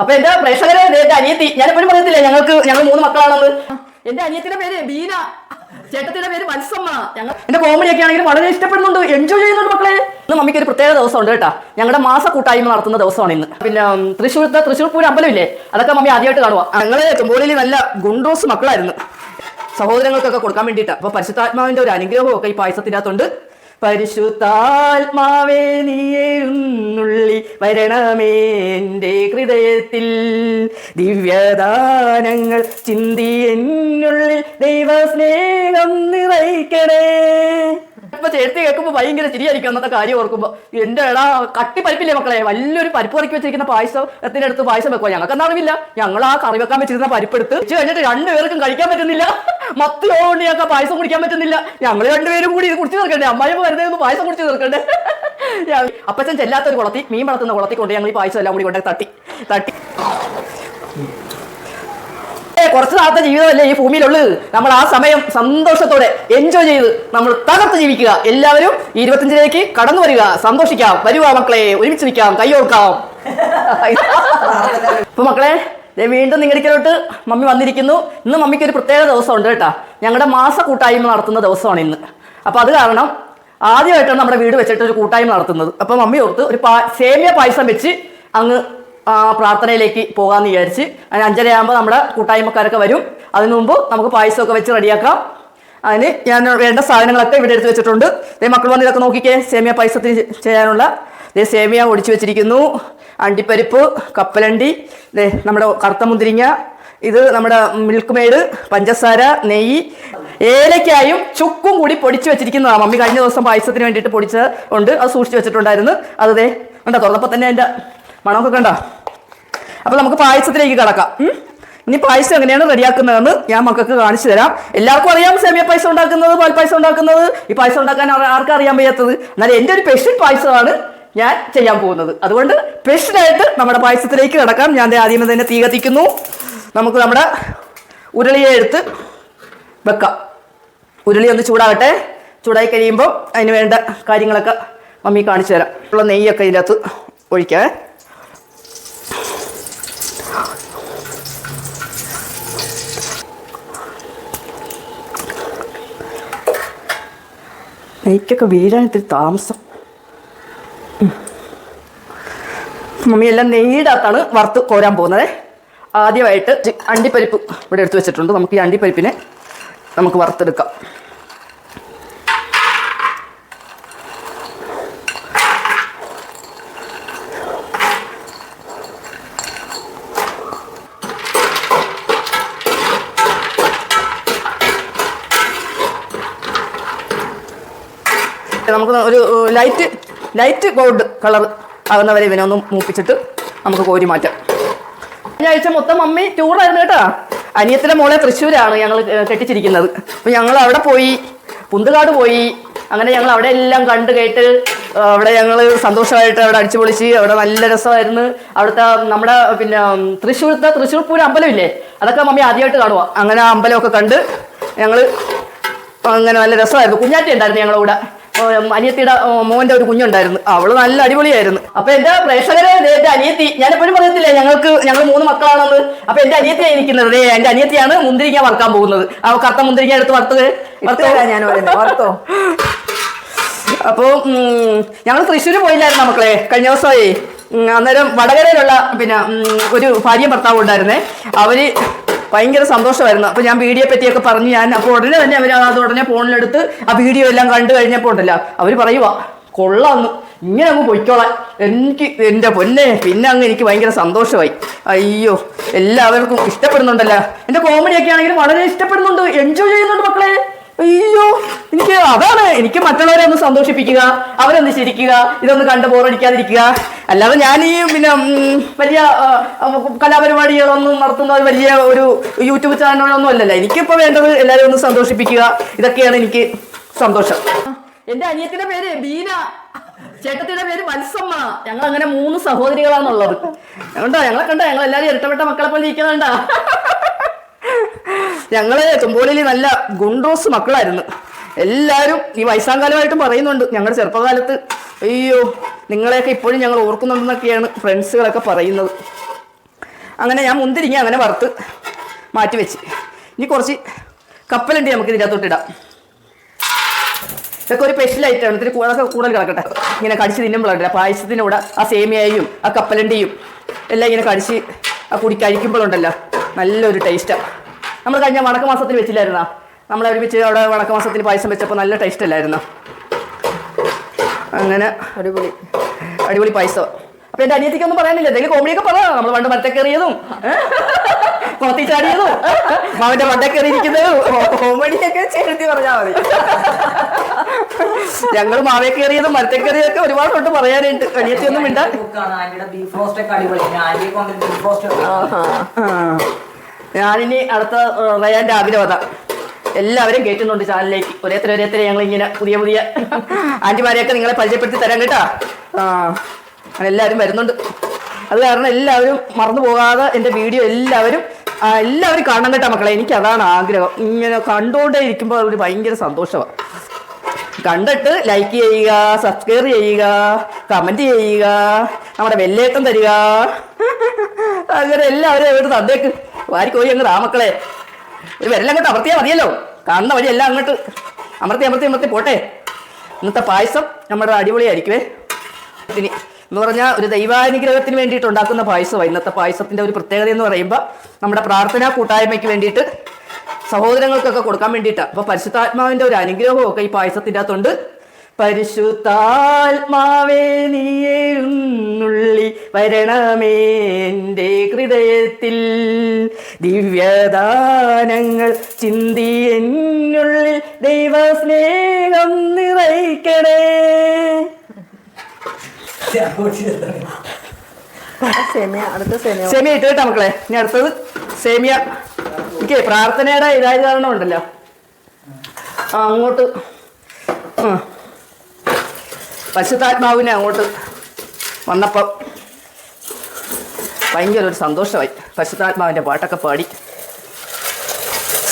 അപ്പൊ എന്റെ പ്രേക്ഷകരെ എന്റെ അനിയത്തി? ഞാൻ എപ്പോഴും പറയത്തില്ലേ ഞങ്ങൾക്ക് ഞങ്ങൾ മൂന്ന് മക്കളാണെന്ന് എന്റെ അനിയത്തിന്റെ പേര് ബീന. ചേട്ടത്തിന്റെ പേര് മത്സമ്മ ഞങ്ങൾ എന്റെ കോമഡി ഒക്കെ ആണെങ്കിലും വളരെ ഇഷ്ടപ്പെടുന്നുണ്ട്. എൻജോയ് ചെയ്യുന്നുണ്ട് മക്കളെ. ഇന്ന് മമ്മിക്ക് ഒരു പ്രത്യേക ദിവസമുണ്ട് കേട്ടാ. ഞങ്ങളുടെ മാസ കൂട്ടായ്മ നടത്തുന്ന ദിവസമാണ് ഇന്ന്. പിന്നെ തൃശ്ശൂരത്തെ തൃശ്ശൂർ പൂരം അമ്പലമില്ലേ? അതൊക്കെ മമ്മി ആദ്യമായിട്ട് കാണുക ഞങ്ങൾ തുമ്പോളിയിൽ നല്ല ഗുണ്ടോസ് മക്കളായിരുന്നു. സഹോദരങ്ങൾക്കൊക്കെ കൊടുക്കാൻ വേണ്ടിയിട്ട്. അപ്പൊ പരിശുദ്ധാത്മാവിന്റെ ഒരു അനുഗ്രഹവും ഒക്കെ ഈ പായസത്തിനകത്തുണ്ട്. പരിശുദ്ധാത്മാവേ നീയുള്ളി വരണമേന്റെ ഹൃദയത്തിൽ. ദിവ്യദാനങ്ങൾ ചിന്തി എന്നുള്ളിൽ ദൈവസ്നേഹം നിറയ്ക്കണേ. ഇപ്പൊ ചേർത്തി കേൾക്കുമ്പോ ഭയങ്കര ചിരിയായിരിക്കും അന്നത്തെ കാര്യം ഓർക്കുമ്പോ. എന്റെ എടാ കട്ടി പരിപ്പില്ലേ മക്കളെ? വലിയൊരു പരിപ്പ് ഇറക്കി വെച്ചിരിക്കുന്ന പായസം പായസത്തിന്റെ അടുത്ത് പായസം വെക്കുക ഞങ്ങൾക്ക് എന്നറിവില്ല ഞങ്ങൾ ആ കറി വെക്കാൻ വെച്ചിരുന്ന പരിപ്പ് എടുത്ത് വെച്ച് കഴിഞ്ഞിട്ട് രണ്ടുപേർക്കും കഴിക്കാൻ പറ്റുന്നില്ല. മത്ത് കൊണ്ട് ഞങ്ങൾക്ക് പായസം കുടിക്കാൻ പറ്റുന്നില്ല. ഞങ്ങൾ രണ്ടുപേരും കൂടി ഇത് കുടിച്ചു തീർക്കണ്ടേ? അമ്മായി വെറുതെ ഒന്ന് പായസം കുടിച്ചു തീർക്കണ്ടേ? അപ്പച്ചൻ ചെല്ലാത്തൊരു കുളത്തി മീൻ വളർത്തുന്ന കുളത്തി കൊണ്ട് ഞങ്ങൾ ഈ പായസം എല്ലാം കൂടി കൊണ്ട് തട്ടി. തട്ടി. കുറച്ച് നാളത്തെ ജീവിതമല്ലേ ഈ ഭൂമിയിലുള്ളത് നമ്മൾ ആ സമയം സന്തോഷത്തോടെ എൻജോയ് ചെയ്ത് നമ്മൾ തകർത്ത് ജീവിക്കുക. എല്ലാവരും ഇരുപത്തിയഞ്ചിലേക്ക് കടന്നു വരിക. സന്തോഷിക്കാം. വരുക മക്കളെ. ഒരുമിച്ച് നിൽക്കാം. കൈയോർക്കാം അപ്പൊ മക്കളെ വീണ്ടും നിങ്ങളിക്കലോട്ട് മമ്മി വന്നിരിക്കുന്നു. ഇന്ന് മമ്മിക്ക് ഒരു പ്രത്യേക ദിവസമുണ്ട് കേട്ടോ. ഞങ്ങളുടെ മാസ കൂട്ടായ്മ നടത്തുന്ന ദിവസമാണ് ഇന്ന്. അപ്പൊ അത് കാരണം ആദ്യമായിട്ടാണ് നമ്മുടെ വീട് വെച്ചിട്ട് ഒരു കൂട്ടായ്മ നടത്തുന്നത്. അപ്പൊ മമ്മി ഓർത്ത് ഒരു പാ സേമിയ പായസം വെച്ച് അങ്ങ് പ്രാർത്ഥനയിലേക്ക് പോകാമെന്ന് വിചാരിച്ച് അതിന് അഞ്ചരയാകുമ്പോൾ നമ്മുടെ കൂട്ടായ്മക്കാരൊക്കെ വരും. അതിനു മുമ്പ് നമുക്ക് പായസമൊക്കെ വെച്ച് റെഡിയാക്കാം. അതിന് ഞാൻ വേണ്ട സാധനങ്ങളൊക്കെ ഇവിടെ എടുത്ത് വെച്ചിട്ടുണ്ട്. ദേ മക്കൾ വന്ന് ഇതൊക്കെ നോക്കിക്കേ. സേമിയ പായസത്തിന് ചെയ്യാനുള്ള. ദേ സേമിയ ഒടിച്ചു വെച്ചിരിക്കുന്നു. അണ്ടിപ്പരിപ്പ് കപ്പലണ്ടി ദേ നമ്മുടെ കറുത്ത മുന്തിരിങ്ങ ഇത് നമ്മുടെ മിൽക്ക് മെയ്ഡ് പഞ്ചസാര നെയ്യ് ഏലക്കായും ചുക്കും കൂടി പൊടിച്ചു വെച്ചിരിക്കുന്നതാണ് മമ്മി കഴിഞ്ഞ ദിവസം പായസത്തിന് വേണ്ടിയിട്ട് പൊടിച്ച ഉണ്ട് അത് സൂക്ഷിച്ചു വെച്ചിട്ടുണ്ടായിരുന്നു. അത് ദേ കണ്ടോ തുറന്നപ്പോൾ തന്നെ എന്റെ മണമൊക്കെ കണ്ടോ? അപ്പോൾ നമുക്ക് പായസത്തിലേക്ക് കടക്കാം. ഇനി പായസം എങ്ങനെയാണ് റെഡിയാക്കുന്നതെന്ന് ഞാൻ മക്കൾക്ക് കാണിച്ചു തരാം. എല്ലാവർക്കും അറിയാം സേമിയ പായസം ഉണ്ടാക്കുന്നത് പാൽ പായസം ഉണ്ടാക്കുന്നത്. ഈ പായസം ഉണ്ടാക്കാൻ ആർ- ആർക്കും അറിയാൻ വയ്യാത്തത്? എന്നാൽ എന്റെ ഒരു സ്പെഷ്യൽ പായസമാണ് ഞാൻ ചെയ്യാൻ പോകുന്നത്. അതുകൊണ്ട് സ്പെഷ്യലായിട്ട് നമ്മുടെ പായസത്തിലേക്ക് കിടക്കാം. ഞാൻ ആദ്യം ആദ്യമേ തന്നെ തീ കത്തിക്കുന്നു. നമുക്ക് നമ്മുടെ ഉരുളിയെ എടുത്ത് വെക്കാം. ഉരുളി ഒന്ന് ചൂടാകട്ടെ. ചൂടായി കഴിയുമ്പോൾ അതിന് വേണ്ട കാര്യങ്ങളൊക്കെ മമ്മി കാണിച്ചു തരാം. ഉള്ള നെയ്യൊക്കെ ഇതിനകത്ത് ഒഴിക്കേ. നെയ്ക്കൊക്കെ വീഴാൻ ഇത്തിരി താമസം. ഉം. മമ്മി എല്ലാം നെയ്യിടാത്താണ് വറുത്ത് കോരാൻ പോകുന്നത്. ആദ്യമായിട്ട് അണ്ടിപ്പരിപ്പ് ഇവിടെ എടുത്ത് വെച്ചിട്ടുണ്ട്. നമുക്ക് ഈ അണ്ടിപ്പരിപ്പിനെ നമുക്ക് വറുത്തെടുക്കാം നമുക്ക് ഒരു ലൈറ്റ് ലൈറ്റ് ഗോൾഡ് കളർ ആകുന്നവരെ ഇവനെ ഒന്ന് മൂപ്പിച്ചിട്ട് നമുക്ക് കോരി മാറ്റാം. കഴിഞ്ഞ ആഴ്ച മൊത്തം മമ്മി ടൂറായിരുന്നു കേട്ടോ. അനിയത്തിന്റെ മോളെ തൃശ്ശൂരാണ് ഞങ്ങൾ കെട്ടിച്ചിരിക്കുന്നത്. അപ്പോൾ ഞങ്ങൾ അവിടെ പോയി പുന്തുകാട് പോയി. അങ്ങനെ ഞങ്ങൾ അവിടെ എല്ലാം കണ്ട് കേട്ട് അവിടെ ഞങ്ങൾ സന്തോഷമായിട്ട് അവിടെ അടിച്ചു പൊളിച്ച് അവിടെ നല്ല രസമായിരുന്നു. അവിടുത്തെ നമ്മുടെ പിന്നെ തൃശ്ശൂരത്തെ തൃശ്ശൂർ പൂരം അമ്പലമില്ലേ അതൊക്കെ മമ്മി ആദ്യമായിട്ട് കാണുക അങ്ങനെ അമ്പലമൊക്കെ കണ്ട് ഞങ്ങൾ അങ്ങനെ നല്ല രസമായിരുന്നു. കുഞ്ഞാറ്റി ഉണ്ടായിരുന്നു ഞങ്ങളുടെ കൂടെ. അനിയത്തിയുടെ മോന്റെ ഒരു കുഞ്ഞുണ്ടായിരുന്നു. അവൾ നല്ല അടിപൊളിയായിരുന്നു. അപ്പൊ എന്റെ പ്രേക്ഷകരെ എന്റെ അനിയത്തി ഞാൻ എപ്പോഴും പറയത്തില്ലേ ഞങ്ങൾക്ക് ഞങ്ങൾ മൂന്ന് മക്കളാണെന്ന് അപ്പൊ എന്റെ അനിയത്തിയാണ് ഇരിക്കുന്നത്. എന്റെ അനിയത്തിയാണ് മുന്തിരിങ്ങ വറുക്കാൻ പോകുന്നത്. ആ കറുത്ത മുന്തിരിങ്ങ എടുത്ത് വറുത്തത്. വറുത്തോ? ഞാൻ വറുത്തോ? അപ്പോൾ ഞങ്ങൾ തൃശ്ശൂർ പോയില്ലായിരുന്നു മക്കളെ? കഴിഞ്ഞ ദിവസമായി അന്നേരം വടകരയിലുള്ള പിന്നെ ഒരു ഭാര്യ ഭർത്താവും ഉണ്ടായിരുന്നേ. അവർ ഭയങ്കര സന്തോഷമായിരുന്നു. അപ്പോൾ ഞാൻ വീഡിയോ പറ്റിയൊക്കെ പറഞ്ഞു ഞാൻ. അപ്പോൾ ഉടനെ തന്നെ അവർ അത് ഉടനെ ഫോണിലെടുത്ത് ആ വീഡിയോ എല്ലാം കണ്ടു കഴിഞ്ഞപ്പോൾ ഉണ്ടല്ലോ അവർ പറയുവാ കൊള്ളാന്ന്. ഇങ്ങനെ അങ്ങ് പൊയ്ക്കോളാൻ. എനിക്ക് എന്റെ പൊന്നെ പിന്നെ അങ്ങ് എനിക്ക് ഭയങ്കര സന്തോഷമായി. അയ്യോ എല്ലാവർക്കും ഇഷ്ടപ്പെടുന്നുണ്ടല്ലോ. എന്റെ കോമഡിയൊക്കെ ആണെങ്കിലും വളരെ ഇഷ്ടപ്പെടുന്നുണ്ട്. എൻജോയ് ചെയ്യുന്നുണ്ട് മക്കളെ. അയ്യോ എനിക്ക് അതാണ്. എനിക്ക് മറ്റുള്ളവരെ ഒന്ന് സന്തോഷിപ്പിക്കുക അവരൊന്ന് ചിരിക്കുക ഇതൊന്ന് കണ്ട് ബോറടിക്കാതിരിക്കുക അല്ലാതെ ഞാൻ ഈ പിന്നെ വലിയ കലാപരിപാടികളൊന്നും നടത്തുന്ന വലിയ ഒരു യൂട്യൂബ് ചാനലുകളൊന്നും അല്ലല്ലോ. എനിക്കിപ്പോൾ വേണ്ടത് എല്ലാവരും ഒന്ന് സന്തോഷിപ്പിക്കുക. ഇതൊക്കെയാണ് എനിക്ക് സന്തോഷം. എന്റെ അനിയത്തിന്റെ പേര് ബീന. ചേട്ടത്തിന്റെ പേര് മത്സമ്മ. ഞങ്ങൾ അങ്ങനെ മൂന്ന് സഹോദരികളാണുള്ളത്. കണ്ടോ? ഞങ്ങളെ കണ്ടോ? ഞങ്ങൾ എല്ലാവരും ഇരട്ടപ്പെട്ട മക്കളെ പോലെ ഇരിക്കുന്നുണ്ടാ? ഞങ്ങൾ തുമ്പോളിയിൽ നല്ല ഗുണ്ടോസ് മക്കളായിരുന്നു. എല്ലാവരും ഈ വയസ്സാങ്കാലമായിട്ടും പറയുന്നുണ്ട്. ഞങ്ങളുടെ ചെറുപ്പകാലത്ത് അയ്യോ നിങ്ങളെയൊക്കെ ഇപ്പോഴും ഞങ്ങൾ ഓർക്കുന്നുണ്ടെന്നൊക്കെയാണ് ഫ്രണ്ട്സുകളൊക്കെ പറയുന്നത്. അങ്ങനെ ഞാൻ മുന്തിരിങ്ങ അങ്ങനെ വറുത്ത് മാറ്റി വെച്ച് ഇനി കുറച്ച് കപ്പലുണ്ട് നമുക്ക് ഇതിന്റെ അകത്തോട്ടിടാം ഇതൊക്കെ ഒരു സ്പെഷ്യൽ ഐറ്റമാണ് ഇതിന് കൂടുതൽ കൂടുതൽ കിടക്കട്ടെ. ഇങ്ങനെ കടിച്ച് തിന്നുമ്പോഴാണ് പായസത്തിന്റെ കൂടെ ആ സേമിയയും ആ കപ്പലണ്ടിയും എല്ലാം ഇങ്ങനെ കടിച്ച് ആ കുടി കഴിക്കുമ്പോഴുണ്ടല്ലോ. നല്ലൊരു ടേസ്റ്റാണ് നമ്മൾ കഴിഞ്ഞ വണക്ക മാസത്തിൽ വെച്ചില്ലായിരുന്നോ? നമ്മൾ ഒരുമിച്ച് അവിടെ വണക്ക മാസത്തിൽ പായസം വെച്ചപ്പോൾ നല്ല ടേസ്റ്റ് അല്ലായിരുന്നു? അങ്ങനെ അടിപൊളി. അടിപൊളി പായസം. അപ്പൊ എന്റെ അനിയത്തിക്കൊന്നും പറയാനില്ല. എന്തെങ്കിലും കോമഡിയൊക്കെ പറയാം നമ്മൾ പണ്ട് മറ്റക്കേറിയതും കൊത്തിച്ചാടിയതും ചാടിയതും മാവന്റെ മണ്ടക്കേറിയിരിക്കുന്നതും കോമഡിയൊക്കെ ചേർത്തി പറഞ്ഞാൽ മതി. ഞങ്ങൾ മാവേ കയറിയതും മരത്തേക്കേറിയതൊക്കെ ഒരുപാടുണ്ട് പറയാനുണ്ട്. അനിയത്തിയൊന്നും മിണ്ട. ഞാനിനി അടുത്ത ഏ, റയാന്റെ ആഗ്രഹം എല്ലാവരും കേട്ടുന്നുണ്ട് ചാനലിലേക്ക്. ഒരേത്തര ഒരേത്തര ഞങ്ങൾ ഇങ്ങനെ പുതിയ പുതിയ ആന്റിമാരെയൊക്കെ നിങ്ങളെ പരിചയപ്പെടുത്തി തരാം കേട്ടാ. ആ എല്ലാവരും വരുന്നുണ്ട്. അത് കാരണം എല്ലാവരും മറന്നു പോകാതെ എന്റെ വീഡിയോ എല്ലാവരും എല്ലാവരും കാണണം കേട്ടാ മക്കളെ. എനിക്ക് അതാണ് ആഗ്രഹം. ഇങ്ങനെ കണ്ടുകൊണ്ടേ ഇരിക്കുമ്പോൾ ഒരു ഭയങ്കര സന്തോഷമാണ് കണ്ടിട്ട് ലൈക്ക് ചെയ്യുക സബ്സ്ക്രൈബ് ചെയ്യുക കമന്റ് ചെയ്യുക നമ്മുടെ വെല്ലേട്ടം തരിക. അങ്ങനെ എല്ലാവരും അവരുടെ തന്നേക്ക്. വാരിക്കോയി അങ്ങ് താമക്കളെ ഒരു വിരലം അങ്ങോട്ട് അമർത്തിയാൽ മതിയല്ലോ. കാണുന്ന വഴി എല്ലാം അങ്ങോട്ട് അമർത്തി അമർത്തി അമർത്തി പോട്ടെ. ഇന്നത്തെ പായസം നമ്മുടെ അടിപൊളിയായിരിക്കുവേ. ഇനി എന്ന് പറഞ്ഞാൽ ഒരു ദൈവാനുഗ്രഹത്തിന് വേണ്ടിയിട്ട് ഉണ്ടാക്കുന്ന പായസമാണ് ഇന്നത്തെ പായസത്തിന്റെ ഒരു പ്രത്യേകത എന്ന് പറയുമ്പോൾ നമ്മുടെ പ്രാർത്ഥനാ കൂട്ടായ്മയ്ക്ക് വേണ്ടിയിട്ട് സഹോദരങ്ങൾക്കൊക്കെ കൊടുക്കാൻ വേണ്ടിയിട്ടാണ് അപ്പോൾ പരിശുദ്ധാത്മാവിന്റെ ഒരു അനുഗ്രഹമൊക്കെ ഈ പായസത്തിന്റെ അകത്തുണ്ട്. പരിശുദ്ധാത്മാവേ നീയേഴുന്നുള്ളി വരണമേ എന്റെ ഹൃദയത്തിൽ. ദിവ്യദാനങ്ങൾ ചിന്തി എന്നുള്ളിൽ ദൈവസ്നേഹം നിറയ്ക്കണേ. സെമിയ അടുത്ത സെമിയ. സേമിയ ഇട്ട് കേട്ടോ മക്കളെ. ഇനി അടുത്തത് സേമിയ. എനിക്ക് പ്രാർത്ഥനയുടെ ഇതായത് കാരണം ഉണ്ടല്ലോ ആ അങ്ങോട്ട്. ആ. പശുത്താത്മാവിനെ അങ്ങോട്ട് വന്നപ്പം ഭയങ്കര ഒരു സന്തോഷമായി. പരിശുദ്ധാത്മാവിന്റെ പാട്ടൊക്കെ പാടി.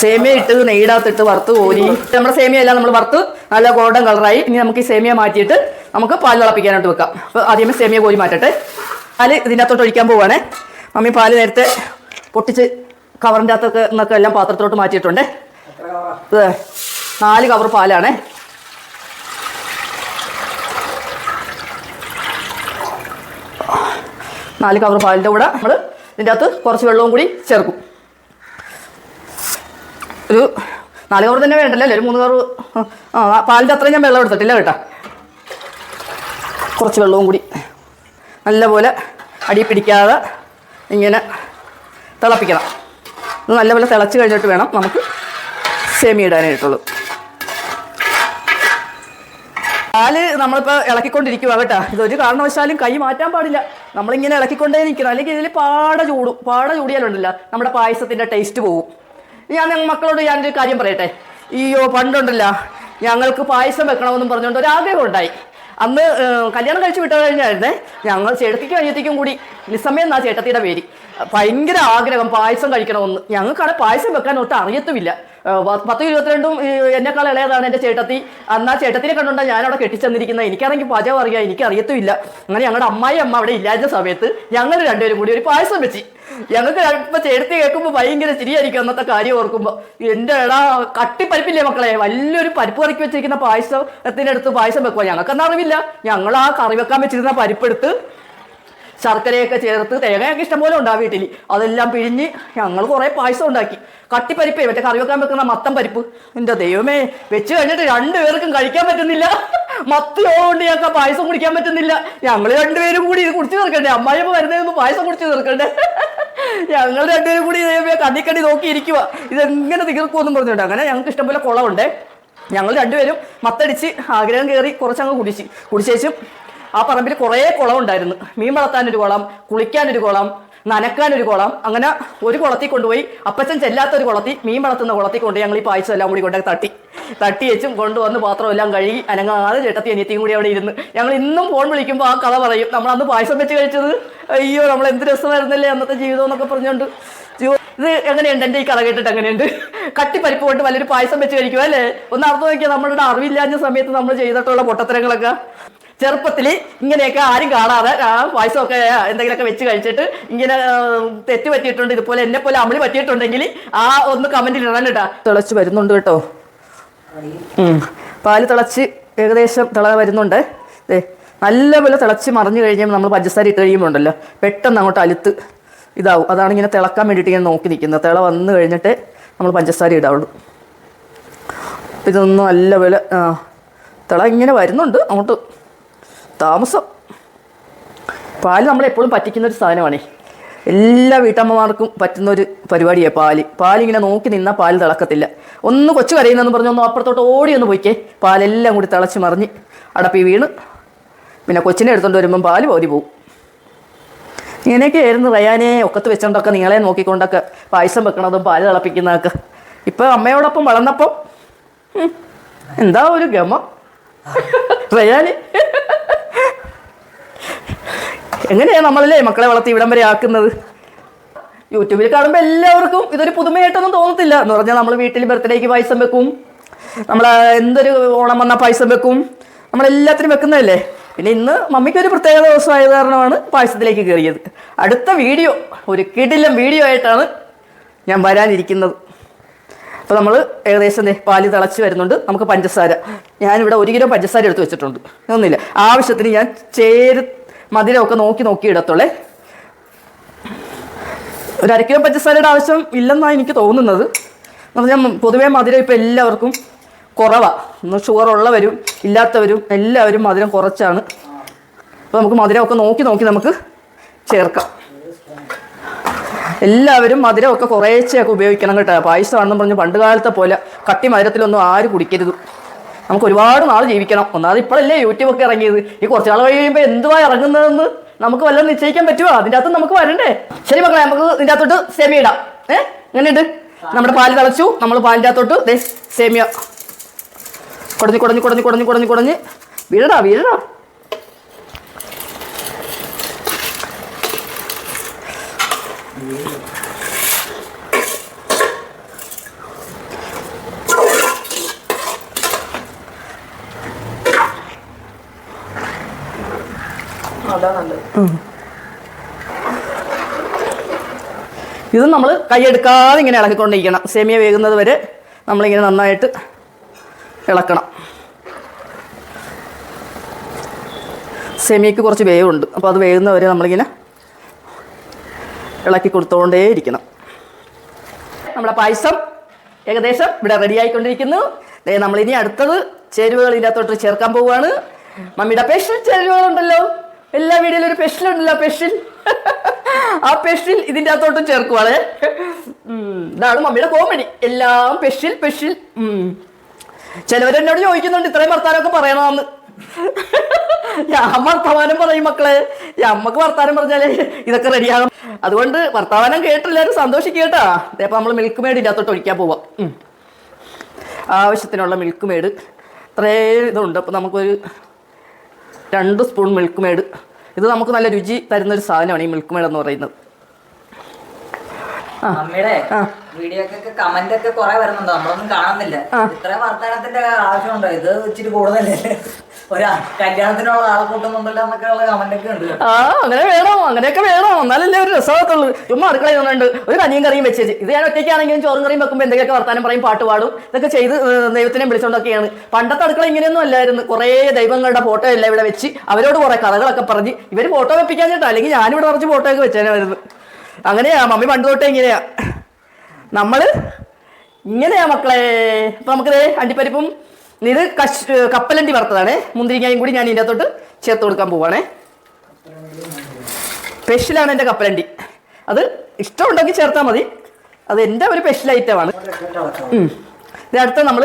സേമിയ ഇട്ട് നെയ്ഡാത്തിട്ട് വറുത്ത് കോരി. നമ്മുടെ സേമിയ എല്ലാം നമ്മൾ വറുത്ത് നല്ല ഗോൾഡൻ കളറായി. ഇനി നമുക്ക് ഈ സേമിയ മാറ്റിയിട്ട് നമുക്ക് പാൽ തിളപ്പിക്കാനായിട്ട് വെക്കാം. അപ്പോൾ ആദ്യമേ സേമിയ കോരി മാറ്റട്ടെ. പാൽ ഇതിനകത്തോട്ട് ഒഴിക്കാൻ പോവാണ്. മമ്മി പാൽ നേരത്തെ പൊട്ടിച്ച് കവറിന്റെ അകത്തൊക്കെ നിന്നൊക്കെ എല്ലാം പാത്രത്തിലോട്ട് മാറ്റിയിട്ടുണ്ട്. ഇത് നാല് കവർ പാലാണേ. നാല് കവർ പാലിന്റെ കൂടെ നമ്മൾ ഇതിന്റെ അകത്ത് കുറച്ച് വെള്ളവും കൂടി ചേർക്കും. ഒരു നാല് കവർ തന്നെ വേണ്ടല്ലേ? ഒരു മൂന്ന് കവർ പാലിന്റെ അത്രയും ഞാൻ വെള്ളം എടുത്തിട്ടില്ല കേട്ടോ. കുറച്ച് വെള്ളവും കൂടി നല്ലപോലെ അടി പിടിക്കാതെ ഇങ്ങനെ തിളപ്പിക്കണം. ഇത് നല്ലപോലെ തിളച്ച് കഴിഞ്ഞിട്ട് വേണം നമുക്ക് സേമി ഇടാനായിട്ടുള്ളൂ പാൽ നമ്മളിപ്പോൾ ഇളക്കിക്കൊണ്ടിരിക്കുക കേട്ടോ. ഇതൊരു കാരണവശാലും കൈ മാറ്റാൻ പാടില്ല. നമ്മളിങ്ങനെ ഇളക്കിക്കൊണ്ടേ നിൽക്കണം അല്ലെങ്കിൽ ഇതിൽ പാട ചൂടും. പാട ചൂടിയാലുണ്ടല്ല നമ്മുടെ പായസത്തിന്റെ ടേസ്റ്റ് പോകും ഞാൻ മക്കളോട് ഞാനൊരു കാര്യം പറയട്ടെ. അയ്യോ പണ്ടുണ്ടല്ല ഞങ്ങൾക്ക് പായസം വെക്കണമെന്നും പറഞ്ഞുകൊണ്ട് ഒരു ആഗ്രഹം ഉണ്ടായി. അന്ന് കല്യാണം കഴിച്ചു വിട്ടു കഴിഞ്ഞായിരുന്നേ. ഞങ്ങൾ ചേട്ടത്തിക്കും അനിയത്തിക്കും കൂടി. നിസ്സമയം എന്നാ ചേട്ടത്തിയുടെ പേര്. ഭയങ്കര ആഗ്രഹം പായസം കഴിക്കണമെന്ന് ഞങ്ങൾക്കാണ് പായസം വെക്കാൻ ഒട്ടും അറിയത്തുമില്ല. പത്തും ഇരുപത്തിരണ്ടും എന്നെക്കാൾ ഇളയതാണ് എന്റെ ചേട്ടത്തി. അന്ന് ചേട്ടത്തിനെ കണ്ടുകൊണ്ടാണ് ഞാൻ അവിടെ കെട്ടിച്ചെന്നിരിക്കുന്നത്. എനിക്കാണെങ്കിൽ പാചകം അറിയാം എനിക്ക് അറിയത്തുമില്ല. അങ്ങനെ ഞങ്ങളുടെ അമ്മായി അമ്മ അവിടെ ഇല്ലാത്ത സമയത്ത് ഞങ്ങൾ രണ്ടുപേരും കൂടി ഒരു പായസം വെച്ച്. ഞങ്ങൾക്ക് ഇപ്പൊ ചേർത്തി കേൾക്കുമ്പോൾ ഭയങ്കര ചിരിയായിരിക്കും അന്നത്തെ കാര്യം ഓർക്കുമ്പോൾ എന്റെ എടാ കട്ടിപ്പരിപ്പില്ലേ മക്കളെ? വലിയൊരു പരിപ്പ് കറിക്ക് വെച്ചിരിക്കുന്ന പായസത്തിനടുത്ത് പായസം വെക്കുക ഞങ്ങൾക്കൊന്നും അറിവില്ല. ഞങ്ങൾ ആ കറി വെക്കാൻ വെച്ചിരുന്ന പരിപ്പെടുത്ത് ശർക്കരയൊക്കെ ചേർത്ത് തേങ്ങയൊക്കെ ഇഷ്ടംപോലെ ഉണ്ടാവും വീട്ടിൽ അതെല്ലാം പിഴിഞ്ഞ് ഞങ്ങൾ കുറേ പായസം ഉണ്ടാക്കി. കട്ടിപ്പരിപ്പേ മറ്റേ കറി വെക്കാൻ വെക്കുന്ന മത്തം പരിപ്പ്. എന്റെ ദൈവമേ വെച്ച് കഴിഞ്ഞിട്ട് രണ്ടുപേർക്കും കഴിക്കാൻ പറ്റുന്നില്ല. മത്തി കൊണ്ട് ഞങ്ങൾക്ക് പായസം കുടിക്കാൻ പറ്റുന്നില്ല. ഞങ്ങൾ രണ്ടുപേരും കൂടി ഇത് കുടിച്ചു തീർക്കണ്ടേ? അമ്മായിയമ്മ വരുന്നതിന് പായസം കുടിച്ചു തീർക്കണ്ടേ? ഞങ്ങൾ രണ്ടുപേരും കൂടി കണ്ണിക്കണ്ണി നോക്കിയിരിക്കുക ഇതെങ്ങനെ തീർക്കുമെന്നും പറഞ്ഞുകൊണ്ട് അങ്ങനെ ഞങ്ങൾക്ക് ഇഷ്ടംപോലെ കുളമുണ്ടേ. ഞങ്ങൾ രണ്ടുപേരും മത്തടിച്ച് ആഗ്രഹം കയറി കുറച്ചങ്ങ് കുടിച്ച്. കുടിച്ചേച്ചും ആ പറമ്പിൽ കുറേ കുളം ഉണ്ടായിരുന്നു മീൻ വളർത്താനൊരു കുളം കുളിക്കാനൊരു കുളം നനക്കാനൊരു കുളം അങ്ങനെ ഒരു കുളത്തിൽ കൊണ്ടുപോയി അപ്പച്ചൻ ചെല്ലാത്ത ഒരു കുളത്തിൽ മീൻ വളർത്തുന്ന കുളത്തിൽ കൊണ്ട് ഞങ്ങൾ ഈ പായസം എല്ലാം കൂടി കൊണ്ട് തട്ടി. തട്ടി വെച്ചും കൊണ്ടുവന്ന് പാത്രം എല്ലാം കഴുകി അനങ്ങാതെ ചേട്ടത്തി അനിയത്തിയും കൂടി അവിടെ ഇരുന്ന്. ഞങ്ങൾ ഇന്നും ഫോൺ വിളിക്കുമ്പോൾ ആ കഥ പറയും. നമ്മൾ അന്ന് പായസം വെച്ച് കഴിച്ചത്? അയ്യോ നമ്മൾ എന്ത് രസമായിരുന്നല്ലേ അന്നത്തെ ജീവിതം എന്നൊക്കെ പറഞ്ഞുകൊണ്ട് ഇത് എങ്ങനെയുണ്ട്? എന്റെ ഈ കഥ കേട്ടിട്ട് എങ്ങനെയുണ്ട്? കട്ടിപ്പരിപ്പ് കൊണ്ട് വലിയൊരു പായസം വെച്ച് കഴിക്കുക അല്ലേ ഒന്ന് അർത്ഥം നോക്കിയാൽ നമ്മളുടെ അറിവില്ലാഞ്ഞ സമയത്ത് നമ്മൾ ചെയ്തിട്ടുള്ള പൊട്ടത്തരങ്ങളൊക്കെ. ചെറുപ്പത്തിൽ ഇങ്ങനെയൊക്കെ ആരും കാണാതെ വയസ്സൊക്കെ എന്തെങ്കിലുമൊക്കെ വെച്ച് കഴിച്ചിട്ട് ഇങ്ങനെ തെറ്റ് പറ്റിയിട്ടുണ്ട് ഇതുപോലെ എന്നെ പോലെ അമളി പറ്റിയിട്ടുണ്ടെങ്കിൽ ആ ഒന്ന് കമന്റിൽ ഇടാൻ കേട്ടാ. തിളച്ച് വരുന്നുണ്ട് കേട്ടോ. പാൽ തിളച്ച് ഏകദേശം തിള വരുന്നുണ്ട്. നല്ലപോലെ തിളച്ച് മറിഞ്ഞു കഴിഞ്ഞാൽ നമ്മൾ പഞ്ചസാര ഇട്ട് കഴിയുമ്പോൾ ഉണ്ടല്ലോ പെട്ടെന്ന് അങ്ങോട്ട് അലുത്ത് ഇതാവും. അതാണ് ഇങ്ങനെ തിളക്കാൻ വേണ്ടിയിട്ട് ഇങ്ങനെ നോക്കി നിൽക്കുന്നത്. തിള വന്നു കഴിഞ്ഞിട്ട് നമ്മൾ പഞ്ചസാര ഇടാവുള്ളൂ. ഇതൊന്നും നല്ലപോലെ തിള ഇങ്ങനെ വരുന്നുണ്ട് അങ്ങോട്ട് താമസം. പാൽ നമ്മളെപ്പോഴും പറ്റിക്കുന്ന ഒരു സാധനമാണേ. എല്ലാ വീട്ടമ്മമാർക്കും പറ്റുന്ന ഒരു പരിപാടിയാണ് പാൽ. പാലിങ്ങനെ നോക്കി നിന്നാൽ പാൽ തിളക്കത്തില്ല. ഒന്ന് കൊച്ചു കരയുന്നെന്ന് പറഞ്ഞ് ഒന്ന് അപ്പുറത്തോട്ട് ഓടി ഒന്ന് പോയിക്കേ. പാലെല്ലാം കൂടി തിളച്ച് മറിഞ്ഞ് അടപ്പി വീണ്. പിന്നെ കൊച്ചിനെ എടുത്തുകൊണ്ട് വരുമ്പം പാൽ പോരി പോവും. ഇങ്ങനെയൊക്കെ ആയിരുന്നു റയാനെ ഒക്കത്ത് വെച്ചോണ്ടൊക്കെ നിങ്ങളെ നോക്കിക്കൊണ്ടൊക്കെ പായസം വെക്കണതും പാൽ തിളപ്പിക്കുന്നതൊക്കെ. ഇപ്പം അമ്മയോടൊപ്പം വളർന്നപ്പം ഉം, എന്താ ഒരു ഗമ. റയാന്? എങ്ങനെയാ നമ്മളല്ലേ മക്കളെ വളർത്തി ഇവിടം വരെ ആക്കുന്നത്? യൂട്യൂബിൽ കാണുമ്പോൾ എല്ലാവർക്കും ഇതൊരു പുതുമയായിട്ടൊന്നും തോന്നത്തില്ല. എന്ന് പറഞ്ഞാൽ നമ്മൾ വീട്ടിൽ ബർത്ത്ഡേക്ക് പായസം വെക്കും. നമ്മൾ എന്തൊരു ഓണം വന്നാൽ പായസം വെക്കും. നമ്മൾ എല്ലാത്തിനും വെക്കുന്നതല്ലേ? പിന്നെ ഇന്ന് മമ്മിക്ക് ഒരു പ്രത്യേക ദിവസമായത് കാരണമാണ് പായസത്തിലേക്ക് കയറിയത് അടുത്ത വീഡിയോ ഒരു കിടിലം വീഡിയോ ആയിട്ടാണ് ഞാൻ വരാനിരിക്കുന്നത്. അപ്പോൾ നമ്മൾ ഏകദേശം പാൽ തിളച്ച് വരുന്നുണ്ട്. നമുക്ക് പഞ്ചസാര. ഞാനിവിടെ ഒരു കിലോ പഞ്ചസാര എടുത്ത് വെച്ചിട്ടുണ്ട്. ഒന്നുമില്ല ആവശ്യത്തിന് ഞാൻ ചേര് മധുരമൊക്കെ നോക്കി നോക്കി ഇടത്തുള്ളേ. ഒരു അര കിലോ പഞ്ചസാരയുടെ ആവശ്യം ഇല്ലെന്നാണ് എനിക്ക് തോന്നുന്നത്. എന്ന് പറഞ്ഞാൽ പൊതുവേ മധുരം ഇപ്പോൾ എല്ലാവർക്കും കുറവാണ് ഒന്ന് ഷുഗർ ഉള്ളവരും ഇല്ലാത്തവരും എല്ലാവരും മധുരം കുറച്ചാണ്. അപ്പോൾ നമുക്ക് മധുരമൊക്കെ നോക്കി നോക്കി നമുക്ക് ചേർക്കാം. എല്ലാവരും മധുരമൊക്കെ കുറേശ്ശെയൊക്കെ ഉപയോഗിക്കണം കേട്ടോ. പായസമാണെന്ന് പറഞ്ഞ് പണ്ട് കാലത്തെ പോലെ കട്ടി മധുരത്തിലൊന്നും ആരും കുടിക്കരുത്. നമുക്ക് ഒരുപാട് നാൾ ജീവിക്കണം. ഒന്നാമത് ഇപ്പോഴല്ലേ യൂട്യൂബൊക്കെ ഇറങ്ങിയത്. ഈ കുറച്ച് നാൾ കഴിയുമ്പോൾ എന്തുവാ ഇറങ്ങുന്നതെന്ന് നമുക്ക് വല്ലതും നിശ്ചയിക്കാൻ പറ്റുമോ അതിന്റെ അകത്ത് നമുക്ക് വരണ്ടേ? ശരി മക്കളെ നമുക്ക് ഇതിന്റെ അകത്തോട്ട് സേമിയ ഇടാം. ഏ? എങ്ങനെയുണ്ട് നമ്മുടെ പാൽ തിളച്ചു. നമ്മൾ പാലിന്റെ അകത്തോട്ട് ദേ സേമിയ. കുടഞ്ഞ് കുടഞ്ഞ് കുടഞ്ഞ് കുടഞ്ഞ് കുടഞ്ഞ് കുടഞ്ഞ്. വീഴടാ വീഴടാ അതാ നല്ലത് ഇത് നമ്മൾ കൈയെടുക്കാതെ ഇങ്ങനെ ഇളക്കിക്കൊണ്ടിരിക്കണം സേമിയ വേകുന്നത് വരെ നമ്മളിങ്ങനെ നന്നായിട്ട് ഇളക്കണം. സേമിയക്ക് കുറച്ച് വേവുണ്ട്. അപ്പോൾ അത് വേകുന്നവരെ നമ്മളിങ്ങനെ ഇളക്കി കൊടുത്തുകൊണ്ടേയിരിക്കണം നമ്മുടെ പായസം ഏകദേശം ഇവിടെ റെഡി ആയിക്കൊണ്ടിരിക്കുന്നു. നമ്മളിനി അടുത്തത് ചേരുവകൾ ഇതിനകത്തോട്ട് ചേർക്കാൻ പോവുകയാണ് മമ്മിയുടെ സ്പെഷ്യൽ ചേരുവകളുണ്ടല്ലോ. എല്ലാ വീഡിയോയിലും ഒരു സ്പെഷ്യൽ ഉണ്ടല്ലോ സ്പെഷ്യൽ ആ സ്പെഷ്യൽ ഇതിന്റെ അകത്തോട്ടും ചേർക്കുവാണ്. ഇതാണ് മമ്മിയുടെ കോമഡി എല്ലാം സ്പെഷ്യൽ സ്പെഷ്യൽ ചിലവരെന്നോട് ചോദിക്കുന്നുണ്ട് ഇത്രയും വർത്താനമൊക്കെ പറയണമെന്ന് ഞാൻ വർത്തമാനം പറയും മക്കളെ. അമ്മയ്ക്ക് വർത്താനം പറഞ്ഞാലേ ഇതൊക്കെ റെഡിയാകും. അതുകൊണ്ട് വർത്താനം കേട്ടില്ലാരും സന്തോഷിക്കേട്ടാ ഇതേപ്പോൾ നമ്മൾ മിൽക്ക് മേഡ് ഇതിനകത്തോട്ട് ഒഴിക്കാൻ പോവാം. ആവശ്യത്തിനുള്ള മിൽക്ക് മേഡ് ഇത്രയും ഇതുണ്ട്. അപ്പോൾ നമുക്കൊരു രണ്ട് സ്പൂൺ മിൽക്ക് മേഡ് ഇത് നമുക്ക് നല്ല രുചി തരുന്ന ഒരു സാധനമാണ് ഈ മിൽക്ക് മേഡ് എന്ന് പറയുന്നത്. ആ. വീഡിയോക്കൊക്കെ കമന്റ് ഒക്കെ കുറെ വരുന്നുണ്ട്? നമ്മളൊന്നും കാണുന്നില്ല. ഇത്ര വർത്തമാനത്തിന്റെ ആവശ്യമുണ്ടോ? ഇത് ഇച്ചിരി കൂടുതലല്ലേ? ഒരു കല്യാണത്തിനുള്ള ആൾ കൂട്ടുന്നുണ്ടല്ലോ കമന്റ് ഒക്കെ ഉണ്ട്. ആ അങ്ങനെ വേണോ? അങ്ങനെയൊക്കെ വേണോ? എന്നാലല്ലേ ഒരു രസമാകത്തുള്ളൂ. ചുമ്മാ അടുക്കളയിൽ നിന്നുണ്ട് ഒരു കഞ്ഞിയും കറിയും വെച്ചേച്ച് ഇത് ഞാൻ ഒറ്റയ്ക്കാണെങ്കിലും ചോറും കറിയും വെക്കുമ്പോൾ എന്തെങ്കിലുമൊക്കെ വർത്താനം പറയും പാട്ട് പാടും. ഇതൊക്കെ ചെയ്ത് ദൈവത്തിനെ വിളിച്ചുകൊണ്ടൊക്കെയാണ് പണ്ടത്തെ അടുക്കള ഇങ്ങനെയൊന്നും അല്ലായിരുന്നു. കുറേ ദൈവങ്ങളുടെ ഫോട്ടോ എല്ലാം ഇവിടെ വെച്ച് അവരോട് കുറേ കഥകളൊക്കെ പറഞ്ഞ് ഇവർ ഫോട്ടോ വെപ്പിക്കാൻ ചേട്ടാ അല്ലെങ്കിൽ ഞാനിവിടെ കുറച്ച് ഫോട്ടോ ഒക്കെ വെച്ചേനായിരുന്നു അങ്ങനെയാ. മമ്മി പണ്ട് തൊട്ടേ ഇങ്ങനെയാ. നമ്മൾ ഇങ്ങനെയാ മക്കളെ. അപ്പൊ നമുക്കിത് അണ്ടിപ്പരിപ്പും ഇത് കശ് കപ്പലണ്ടി വറുത്തതാണ്. മുന്തിരിങ്ങയും കൂടി ഞാൻ ഇതിന്റെ അകത്തോട്ട് ചേർത്ത് കൊടുക്കാൻ പോവാണേ. സ്പെഷ്യലാണ് എന്റെ കപ്പലണ്ടി. അത് ഇഷ്ടമുണ്ടെങ്കിൽ ചേർത്താൽ മതി. അത് എന്റെ ഒരു സ്പെഷ്യൽ ഐറ്റമാണ്. ഇത് അടുത്ത നമ്മൾ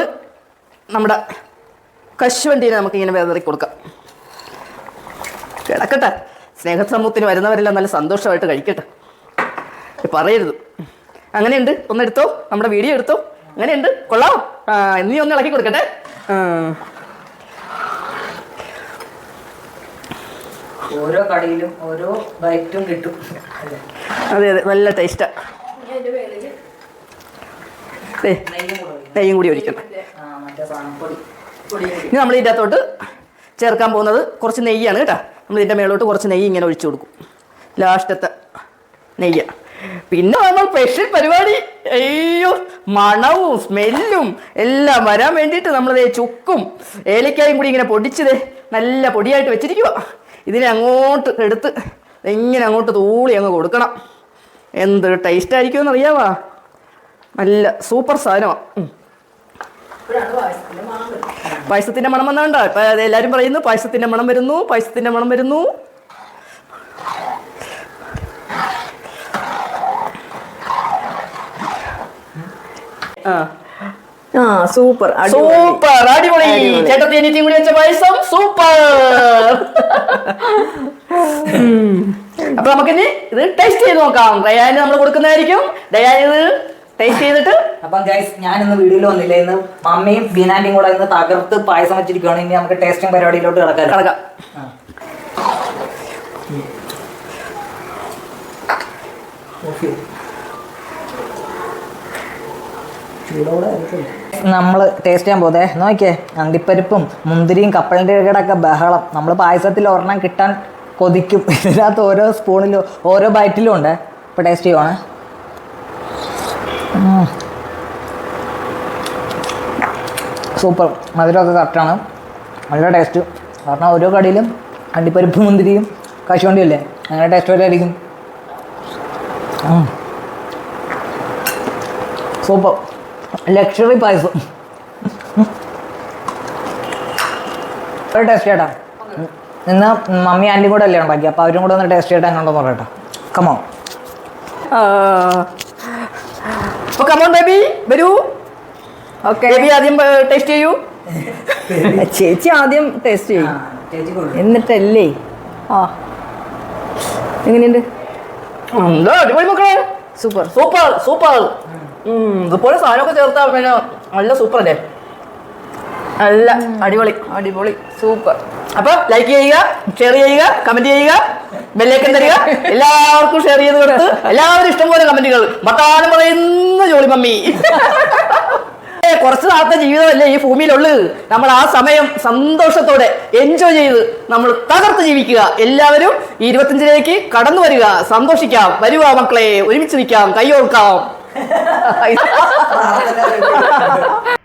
നമ്മുടെ കശുവണ്ടീനെ നമുക്കിങ്ങനെ വേദറി കൊടുക്കാം. കിടക്കട്ടെ. സ്നേഹസമൂഹത്തിന് വരുന്നവരെല്ലാം നല്ല സന്തോഷമായിട്ട് കഴിക്കട്ടെ. പറയരുത്. അങ്ങനെയുണ്ട്. ഒന്നെടുത്തോ. നമ്മുടെ വീഡിയോ എടുത്തോ. അങ്ങനെയുണ്ട്. കൊള്ളാം. ആ നീ ഒന്ന് ഇളക്കി കൊടുക്കട്ടെ. ഓരോ കടയിലും ഓരോ ബൈറ്റും കിട്ടും. അതെ. അതെ നല്ല ടേസ്റ്റാ. നെയ്യും കൂടെ ഒഴിക്കും. കൂടി ഒഴിക്കണം. ഇനി നമ്മൾ ഇതിന്റെ അകത്തോട്ട് ചേർക്കാൻ പോകുന്നത് കുറച്ച് നെയ്യാണ് കേട്ടോ. നമ്മൾ ഇതിന്റെ മേളോട്ട് കുറച്ച് നെയ്യ് ഇങ്ങനെ ഒഴിച്ചു കൊടുക്കും. ലാസ്റ്റത്തെ നെയ്യ്. പിന്നെ നമ്മൾ സ്പെഷ്യൽ പരിപാടി. അയ്യോ മണവും സ്മെല്ലും എല്ലാം വരാൻ വേണ്ടിയിട്ട് ദേ ചുക്കും ഏലക്കായും കൂടി ഇങ്ങനെ പൊടിച്ചതേ നല്ല പൊടിയായിട്ട് വെച്ചിരിക്കുക ഇതിനെ അങ്ങോട്ട് എടുത്ത് ഇങ്ങനെ അങ്ങോട്ട് തൂളി അങ്ങ് കൊടുക്കണം. എന്ത് ടേസ്റ്റ് ആയിരിക്കുമെന്ന് അറിയാവാ? നല്ല സൂപ്പർ സാധനമാണ് പായസത്തിന്റെ മണം വന്നാണ്ടോ ഇപ്പൊ അത് എല്ലാരും പറയുന്നു പായസത്തിന്റെ മണം വരുന്നു പായസത്തിന്റെ മണം വരുന്നു. ആ സൂപ്പർ സൂപ്പർ അടിപൊളി. ചേട്ടത്തി എനിക്കും കൂടി വെച്ച പായസം സൂപ്പർ. അപ്പൊ നമുക്കിനി ഇത് ടേസ്റ്റ് ചെയ്ത് നോക്കാം. ദയാന് നമ്മൾ കൊടുക്കുന്നതായിരിക്കും. ഡയാൻ ഇത് ടേസ്റ്റ് ചെയ്തിട്ട് അപ്പം ഗൈസ് ഞാൻ ഇന്ന് വീഡിയോയിൽ വന്നില്ല ഇന്ന് മമ്മിയും ബിനാന്റിയും കൂടെ ഇന്ന് തകർത്ത് പായസം വെച്ചിരിക്കുകയാണ് ഇനി നമുക്ക് ടേസ്റ്റിംഗ് പരിപാടിയിലോട്ട് കിടക്കാം. കിടക്കാം. നമ്മൾ ടേസ്റ്റ് ചെയ്യാൻ പോതേ നോക്കിയേ അണ്ടിപ്പരിപ്പും മുന്തിരിയും കപ്പലിന്റെ ഒക്കെ ബഹളം. നമ്മൾ പായസത്തിൽ ഒരെണ്ണം കിട്ടാൻ കൊതിക്കും. ഇതിനകത്ത് ഓരോ സ്പൂണിലും ഓരോ ബൈറ്റിലും ഉണ്ട്. ഇപ്പോൾ ടേസ്റ്റ് ചെയ്യുവാണ്. സൂപ്പർ മധുരമൊക്കെ കറക്റ്റാണ് നല്ല ടേസ്റ്റ് കാരണം ഓരോ കടയിലും അണ്ടിപ്പരിപ്പ് മുന്തിരിയും കശുവണ്ടിയല്ലേ? അങ്ങനെ ടേസ്റ്റ് വരെ ആയിരിക്കും സൂപ്പർ ലക്ഷറി പായസം ഒരു ടേസ്റ്റ് ചേട്ടാ. ഇന്ന് മമ്മി ആന്റി കൂടെ അല്ലേ ഉണ്ടാക്കി അപ്പോൾ അവരും കൂടെ ഒന്ന് ടേസ്റ്റ് ചെയ്യട്ടെ എങ്ങോട്ടൊന്ന് പറയട്ടെ. കമോ കമോൺ ബേബി വരൂ. ഓക്കെ ബേബി ആദ്യം ടേസ്റ്റ് ചെയ്യൂ. ചേച്ചി ആദ്യം ടേസ്റ്റ് ചെയ്യും. എന്നിട്ടല്ലേ? ആ. എങ്ങനെയുണ്ട്? എന്താ അടിപൊളി മക്കളെ. സൂപ്പർ സൂപ്പർ സൂപ്പർ ഇതുപോലെ സാധനമൊക്കെ ചേർത്താ പിന്നെ നല്ല സൂപ്പർ അല്ലേ? നല്ല അടിപൊളി. അടിപൊളി സൂപ്പർ അപ്പൊ ലൈക്ക് ചെയ്യുക ഷെയർ ചെയ്യുക കമന്റ് ചെയ്യുക ബെല്ലേക്കൻ തരിക എല്ലാവർക്കും ഷെയർ ചെയ്ത് കൊടുത്ത് എല്ലാവരും ഇഷ്ടംപോലെ കമന്റുകൾ മത്താനം പറയുന്ന ജോളി മമ്മി. കുറച്ച് നാളത്തെ ജീവിതമല്ലേ ഈ ഭൂമിയിലുള്ളു. നമ്മൾ ആ സമയം സന്തോഷത്തോടെ എൻജോയ് ചെയ്ത് നമ്മൾ തകർത്ത് ജീവിക്കുക. എല്ലാവരും ഇരുപത്തിയഞ്ചിലേക്ക് കടന്നു വരിക. സന്തോഷിക്കാം. വരുക മക്കളെ. ഒരുമിച്ച് നിൽക്കാം. കൈയോർക്കാം Ay, no. Ah,